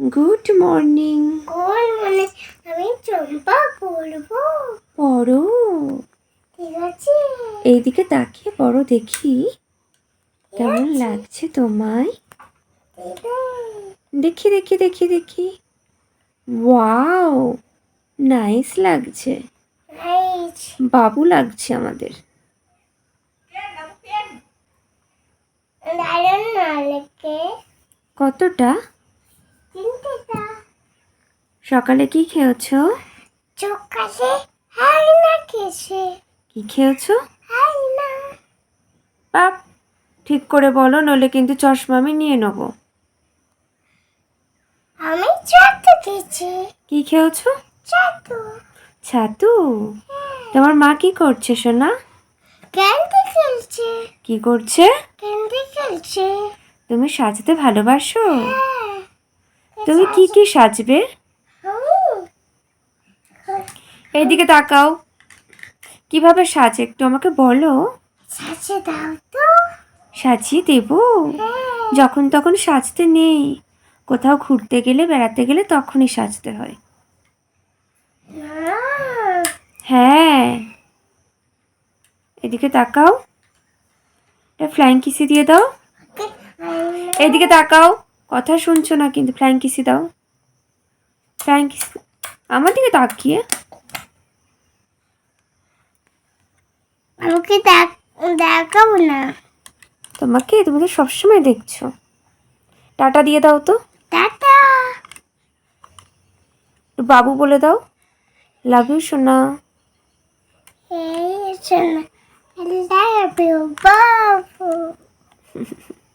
Good morning কোন মানে আমি চম্পা করব পড়ো। ঠিক আছে? এইদিকে তাকিয়ে পড়ো দেখি। কেমন লাগছে তোমায়। দেখি দেখি দেখি দেখি। ওয়াও নাইস লাগছে। বাবু লাগছে আমাদের। কতটা? সকালে কি খেয়েছো? হাই না কেসে কি খেয়েছো? না পাপ ঠিক করে বলো নইলে কিন্তু চশমা আমি নিয়ে নেব। আমি চাটু খেয়েছি কি খেয়েছো? ছাতু। ছাতু? তোমার মা কি করছে সোনা? ক্যান্ডি খেলছে। কি করছে? ক্যান্ডি খেলছে। তুমি সাজতে ভালোবাসো? হ্যাঁ। তুমি কি কি সাজবে। এইদিকে তাকাও। কীভাবে সাজে একটু আমাকে বলো। সাজে দাও তো। সাজিয়ে দেব? হ্যাঁ। যখন তখন সাজতে নেই। কোথাও ঘুরতে গেলে বেড়াতে গেলে তখনই সাজতে হয়। হ্যাঁ। এদিকে তাকাও। এটা ফ্লাইং কিসি দিয়ে দাও। এদিকে তাকাও। কথা শুনছো না কিন্তু ফ্লাইং কিসি দাও। কিসি আমার দিকে তাকিয়ে। আমাকে দেখ দেখাবো না। তোমাকে তুমি তো সবসময় দেখছ। টাটা দিয়ে দাও তো। টাটা। বাবু বলে দাও। লাভ ইউ সোনা। এই শোনা I love you, বাবু।